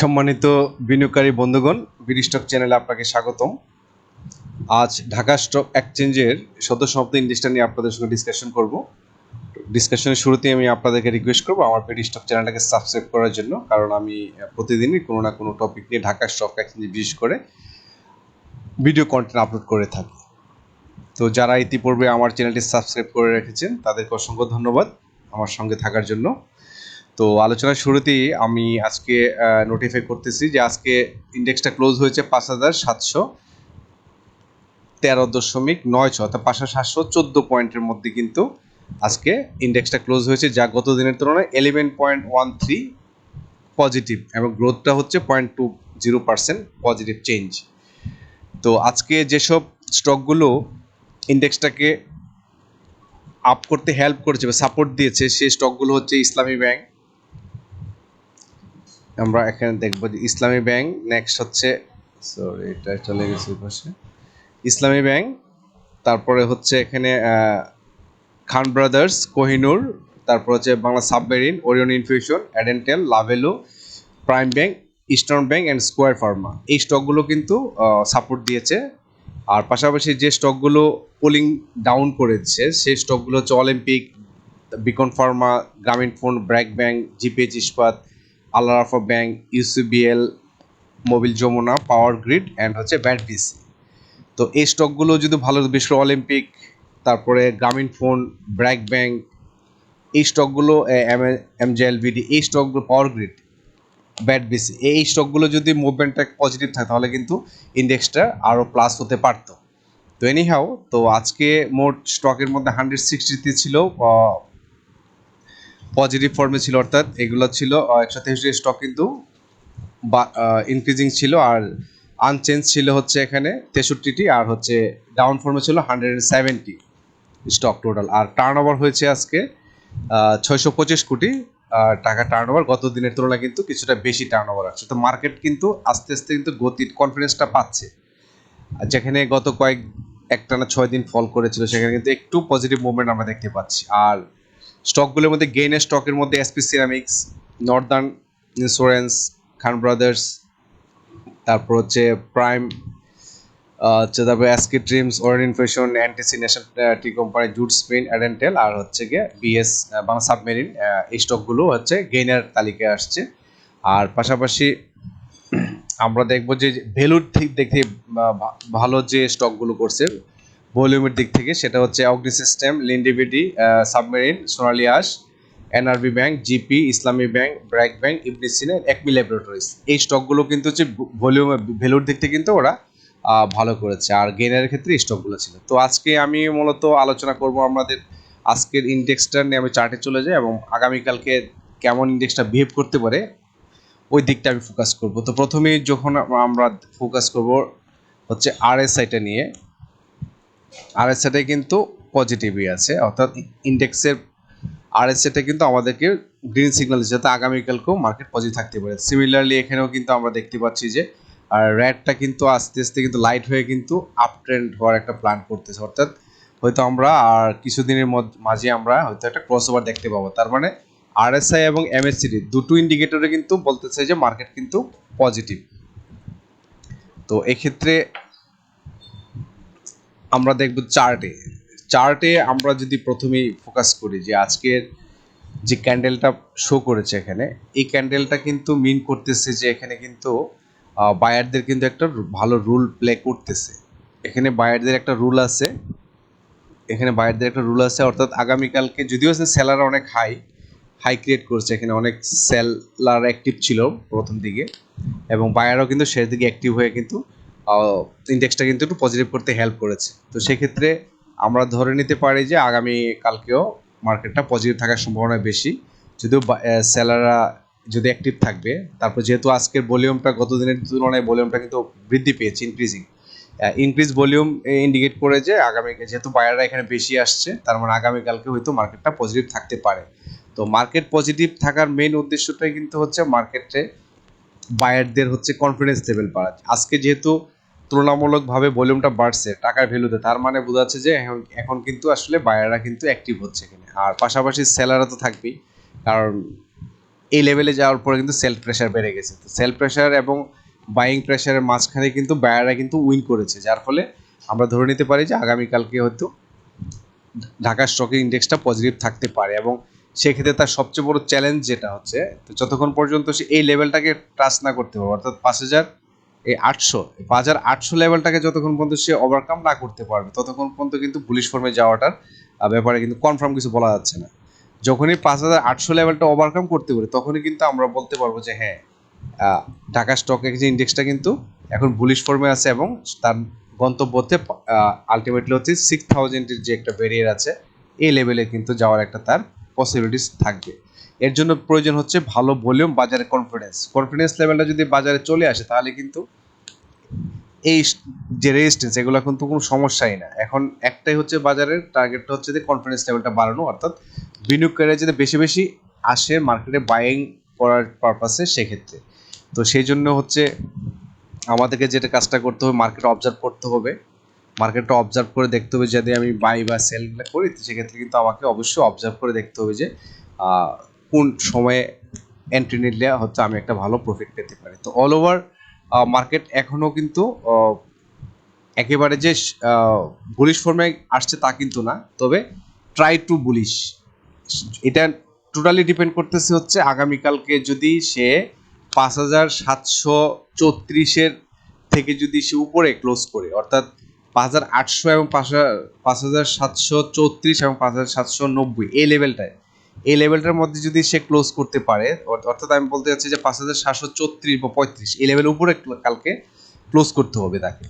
সম্মানিত বিনিয়োগকারী বন্ধুগণ বিডিস্টক চ্যানেলে আপনাকে স্বাগতম। আজ ঢাকা স্টক এক্সচেঞ্জের সদস্য সমাপ্ত ইন্ডেক্সটা নিয়ে আপনাদের সঙ্গে ডিসকাশন করব। ডিসকাশনের শুরুতে আমি আপনাদেরকে রিকোয়েস্ট করব আমার বিডিস্টক চ্যানেলটাকে সাবস্ক্রাইব করার জন্য, কারণ আমি প্রতিদিনই কোনো না কোনো টপিক নিয়ে ঢাকা স্টক এক্সচেঞ্জে বিশেষ করে ভিডিও কন্টেন্ট আপলোড করে থাকি। তো যারা ইতিপূর্বে আমার চ্যানেলটি সাবস্ক্রাইব করে রেখেছেন, তাদেরকে অসংখ্য ধন্যবাদ আমার সঙ্গে থাকার জন্য। তো আলোচনার শুরুতেই আমি আজকে নোটিফাই করতেছি যে আজকে ইন্ডেক্সটা ক্লোজ হয়েছে পাঁচ হাজার সাতশো তেরো দশমিক নয় ছ অর্থাৎ পাঁচশো সাতশো চোদ্দ পয়েন্টের মধ্যে কিন্তু আজকে ইন্ডেক্সটা ক্লোজ হয়েছে, যা গত দিনের তুলনায় eleven point one three positive এবং গ্রোথটা হচ্ছে point two zero percent positive change তো আজকে যেসব স্টকগুলো ইন্ডেক্সটাকে আপ করতে হেল্প করেছে বা সাপোর্ট দিয়েছে, সেই স্টকগুলো হচ্ছে ইসলামী ব্যাংক আমরা এখানে দেখব যে ইসলামী ব্যাংক নেক্সট হচ্ছে সরি এটা চলে গেছে পাশে। ইসলামী ব্যাংক, তারপরে হচ্ছে এখানে খান ব্রাদার্স, কোহিনুর, তারপর হচ্ছে Bangla submarine, Orion infusion, অ্যাডেন্টেল, Lovello, prime bank, eastern bank and square pharma. এই স্টকগুলো কিন্তু সাপোর্ট দিয়েছে। আর পাশাপাশি যে স্টকগুলো পোলিং ডাউন করেছে, সেই স্টকগুলো হচ্ছে Olympic Beacon pharma Grameen phone BRAC bank GPH Ispat Alarafah bank, UCBL, Mobil Jamuna, power grid and হচ্ছে ব্যাট বিসি তো এই স্টকগুলো যদি ভালো বিশ্ব অলিম্পিক, তারপরে গ্রামীণ ফোন, ব্র্যাক ব্যাংক, এই স্টকগুলো এম জে এল বিডি এই স্টকগুলো, পাওয়ার গ্রিড, ব্যাট বিসি এই স্টকগুলো যদি মুভমেন্টটা পজিটিভ থাকে, তাহলে কিন্তু ইন্ডেক্সটা আরও প্লাস হতে পারতো। তো এনিহাও তো আজকে মোট স্টকের মধ্যে হান্ড্রেড সিক্সটিতে ছিল পজিটিভ ফর্মে ছিল, অর্থাৎ এগুলো ছিল একশো তেইশটি স্টক কিন্তু ইনক্রিজিং ছিল আর আনচেঞ্জ ছিল হচ্ছে এখানে তেষট্টিটি আর হচ্ছে ডাউন ফর্মে ছিল hundred and seventy stock total R turn over হয়েছে আজকে ছয়শো পঁচিশ কোটি টাকা টার্ন ওভার গত দিনের তুলনায় কিন্তু কিছুটা বেশি টার্ন ওভার আসছে। তো মার্কেট কিন্তু আস্তে আস্তে কিন্তু গতির কনফিডেন্সটা পাচ্ছে। যেখানে গত কয়েক, একটানা ছয় দিন ফল করেছিল, সেখানে কিন্তু একটু পজিটিভ মুভমেন্ট আমরা দেখতে পাচ্ছি। আর স্টকগুলোর মধ্যে গেইনের স্টকের মধ্যে SP ceramics northern insurance Khan brothers তারপর হচ্ছে প্রাইম হচ্ছে তারপরে এসকে ড্রিমস ওরেন ইনফেশন অ্যান্টিসি ন্যাশনাল টি কোম্পানি জুট স্পেন অ্যাডেন্টেল আর হচ্ছে গিয়ে বিএস বাংলা সাবমেরিন এই স্টকগুলো হচ্ছে গেইনার তালিকায় আসছে। আর পাশাপাশি আমরা দেখব যে ভ্যালুর দিক দেখে ভালো যে স্টকগুলো করছে ভলিউমের দিক থেকে সেটা হচ্ছে অগ্নি সিস্টেম লিন্ডিভিডি সাবমেরিন, সোনালী আশ, NRB bank, GP, Islami bank, BRAC bank ইবনিসিনে Acme laboratories. এই স্টকগুলো কিন্তু হচ্ছে ভলিউম ভ্যালুর দিক থেকে কিন্তু ওরা ভালো করেছে। আর গেনের ক্ষেত্রে স্টকগুলো ছিল। তো আজকে আমি মূলত আলোচনা করব আমাদের আজকের ইন্ডেক্সটা নিয়ে আমি চার্টে চলে যাই এবং আগামীকালকে কেমন ইন্ডেক্সটা বিহেভ করতে পারে, ওই দিকটা আমি ফোকাস করব। তো প্রথমেই যখন আমরা ফোকাস করব হচ্ছে আরএসআইটা নিয়ে আরএসআইটা কিন্তু পজিটিভই আছে, অর্থাৎ ইন্ডেক্সের আরএসআইটা কিন্তু আমাদেরকে গ্রিন সিগন্যাল যাতে আগামীকালকেও মার্কেট পজিটিভ থাকতে পারে। সিমিলারলি এখানেও কিন্তু আমরা দেখতে পাচ্ছি যে, আর রেডটা কিন্তু আস্তে আস্তে কিন্তু লাইট হয়ে কিন্তু আপ ট্রেন্ড হওয়ার একটা প্ল্যান করতেছে, অর্থাৎ হয়তো আমরা আর কিছুদিনের মাঝে আমরা হয়তো একটা ক্রস ওভার দেখতে পাবো। তার মানে আরএসআই এবং এমএসসিডি দুটো ইন্ডিকেটরে কিন্তু বলতেছে যে মার্কেট কিন্তু পজিটিভ তো এক্ষেত্রে আমরা দেখব চার্টে। চার্টে আমরা যদি প্রথমেই ফোকাস করি যে আজকের যে ক্যান্ডেলটা শো করেছে এখানে, এই ক্যান্ডেলটা কিন্তু মিন করতেছে যে এখানে কিন্তু বায়ারদের কিন্তু একটা ভালো রুল প্লে করতেছে। এখানে বায়ারদের একটা রুল আছে। এখানে বায়ারদের একটা রুল আছে, অর্থাৎ আগামীকালকে যদিও সেলার অনেক হাই হাই ক্রিয়েট করছে, এখানে অনেক সেলার অ্যাক্টিভ ছিল প্রথম দিকে, এবং বায়ারও কিন্তু শেষ দিকে অ্যাক্টিভ হয়ে কিন্তু ইন্ডেক্সটা কিন্তু একটু পজিটিভ করতে হেল্প করেছে। তো সেক্ষেত্রে আমরা ধরে নিতে পারি যে আগামী কালকেও মার্কেটটা পজিটিভ থাকার সম্ভাবনা বেশি। যদিও সেলাররা যদি অ্যাক্টিভ থাকবে, তারপর যেহেতু আজকের ভলিউমটা গত দিনের তুলনায় ভলিউমটা কিন্তু বৃদ্ধি পেয়েছে ইনক্রিজিং ইনক্রিজ ভলিউম ইন্ডিকেট করে যে আগামী, যেহেতু বায়াররা এখানে বেশি আসছে, তার মানে আগামীকালকে হয়তো মার্কেটটা পজিটিভ থাকতে পারে। তো মার্কেট পজিটিভ থাকার মেন উদ্দেশ্যটাই কিন্তু হচ্ছে মার্কেটে বায়ারদের হচ্ছে কনফিডেন্স লেভেল বাড়া আজকে যেহেতু তুলনামূলকভাবে ভলিউমটা বাড়ছে, টাকার ভ্যালুতে তার মানে বোঝাচ্ছে যে এখন কিন্তু আসলে বায়াররা কিন্তু অ্যাক্টিভ হচ্ছে এখানে। আর পাশাপাশি সেলাররা তো থাকবেই, কারণ এই লেভেলে যাওয়ার পরে কিন্তু সেল প্রেশার বেড়ে গেছে। তো সেল প্রেশার এবং বাইং প্রেশারের মাঝখানে কিন্তু বায়াররা কিন্তু উইন করেছে, যার ফলে আমরা ধরে নিতে পারি যে আগামীকালকে হয়তো ঢাকা স্টক ইন্ডেক্সটা পজিটিভ থাকতে পারে। এবং সেক্ষেত্রে তার সবচেয়ে বড় চ্যালেঞ্জ যেটা হচ্ছে, তো যতক্ষণ পর্যন্ত সে এই লেভেলটাকে টাচ না করতে পারবে, অর্থাৎ পাঁচ হাজার এই আটশো পাঁচ হাজার আটশো লেভেলটাকে যতক্ষণ পর্যন্ত সে ওভারকাম না করতে পারবে, ততক্ষণ পর্যন্ত কিন্তু পুলিশ ফর্মে যাওয়াটার ব্যাপারে কিন্তু কনফার্ম কিছু বলা যাচ্ছে না। যখনই পাঁচ হাজার আটশো লেভেলটা ওভারকাম করতে পারে, তখনই কিন্তু আমরা বলতে পারব যে হ্যাঁ ঢাকা স্টক এক্সচেঞ্জ ইন্ডেক্সটা কিন্তু এখন বুলিশ ফর্মে আছে এবং তার গন্তব্যতে আলটিমেটলি হচ্ছে সিক্স থাউজেন্ডের যে একটা ব্যারিয়ার আছে, এই লেভেলে কিন্তু যাওয়ার একটা তার পসিবিলিটিস থাকবে। এর জন্য প্রয়োজন হচ্ছে ভালো ভলিউম, বাজারে কনফিডেন্স কনফিডেন্স লেভেলটা যদি বাজারে চলে আসে, তাহলে কিন্তু এই যে রেজিস্ট্যান্স এগুলো কিন্তু কোনো সমস্যাই না। এখন একটাই হচ্ছে বাজারের টার্গেটটা হচ্ছে যে কনফিডেন্স লেভেলটা বাড়ানো, অর্থাৎ বিনিয়োগকারীরা যদি বেশি বেশি আসে মার্কেটে বাইং করার পারপাসে সেক্ষেত্রে। তো সেই জন্য হচ্ছে আমাদেরকে যেটা কাজটা করতে হবে মার্কেট অবজার্ভ করতে হবে। মার্কেটটা অবজার্ভ করে দেখতে হবে যদি আমি বাই বা সেল করি, সেক্ষেত্রে কিন্তু আমাকে অবশ্যই অবজার্ভ করে দেখতে হবে যে কোন সময়ে এন্ট্রি নিলে হচ্ছে, আমি একটা ভালো প্রফিট পেতে পারি। তো অল ওভার মার্কেট এখনও কিন্তু একেবারে যে বুলিশ ফর্মে আসছে তা কিন্তু না। তবে ট্রাই টু বুলিশ এটা টোটালি ডিপেন্ড করতেছে হচ্ছে আগামীকালকে যদি সে পাঁচ হাজার সাতশো চৌত্রিশের থেকে যদি সে উপরে ক্লোজ করে, অর্থাৎ পাঁচ হাজার আটশো এবং পাঁচ হাজার পাঁচ হাজার সাতশো চৌত্রিশ এবং পাঁচ হাজার সাতশো নব্বই, এই লেভেলটায় এই লেভেলটার মধ্যে যদি সে ক্লোজ করতে পারে অর- অর্থাৎ আমি বলতে চাচ্ছি যে পাঁচ হাজার সাতশো চৌত্রিশ বা পঁয়ত্রিশ, এই লেভেলের উপরে কালকে ক্লোজ করতে হবে তাকে।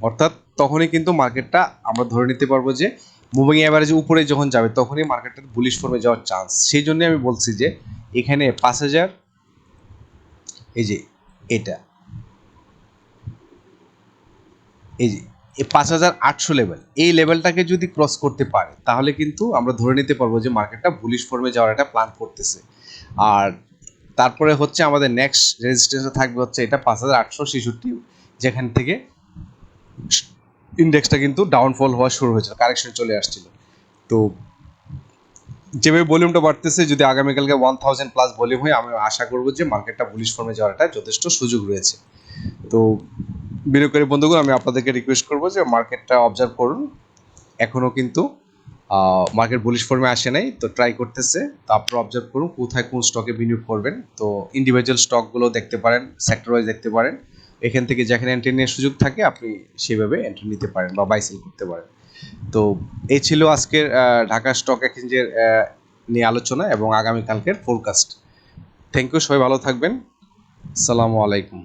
অর্থাৎ তখনই কিন্তু মার্কেটটা আমরা ধরে নিতে পারব যে মুভিং অ্যাভারেজ উপরে যখন যাবে, তখনই মার্কেটটা বুলিশ ফর্মে যাওয়ার চান্স সেই জন্য আমি বলছি যে এখানে পাঁচ হাজার, এই যে এটা। এই যে পাঁচ হাজার আটশো লেভেল এই লেভেলটাকে যদি ক্রস করতে পারে, তাহলে কিন্তু আমরা ধরে নিতে পারব যে মার্কেটটা বুলিশ ফর্মে যাওয়ার একটা প্ল্যান করতেছে। আর তারপরে হচ্ছে আমাদের নেক্সট রেজিস্ট্যান্সে থাকবে হচ্ছে এটা পাঁচ হাজার আটশো ছেষট্টি, যেখান থেকে ইন্ডেক্সটা কিন্তু ডাউনফল হওয়া শুরু হয়েছিল কারেকশন চলে আসছিল। তো যেভাবে ভলিউমটা বাড়তেছে, যদি আগামীকালকে ওয়ান থাউজেন্ড প্লাস ভলিউম হয়, আমি আশা করব যে মার্কেটটা বুলিশ ফর্মে যাওয়ার একটা যথেষ্ট সুযোগ রয়েছে। তো বিনিয়োগকারী বন্ধুগুলো আমি আপনাদেরকে রিকোয়েস্ট করব যে মার্কেটটা অবজার্ভ করুন। এখনও কিন্তু মার্কেট বুলিশ ফর্মে আসে নাই, তো ট্রাই করতেছে। তো অবজার্ভ করুন কোথায় কোন স্টকে বিনিয়োগ করবেন। তো ইন্ডিভিজুয়াল স্টকগুলো দেখতে পারেন সেক্টর ওয়াইজ দেখতে পারেন। এখান থেকে যেখানে এন্ট্রি নেওয়ার সুযোগ থাকে, আপনি সেভাবে এন্ট্রি নিতে পারেন বা বাইসেল করতে পারেন। তো এই ছিল আজকের ঢাকা স্টক এক্সচেঞ্জের নিয়ে আলোচনা এবং আগামীকালকের ফোরকাস্ট থ্যাংক ইউ সবাই ভালো থাকবেন। সালামু আলাইকুম।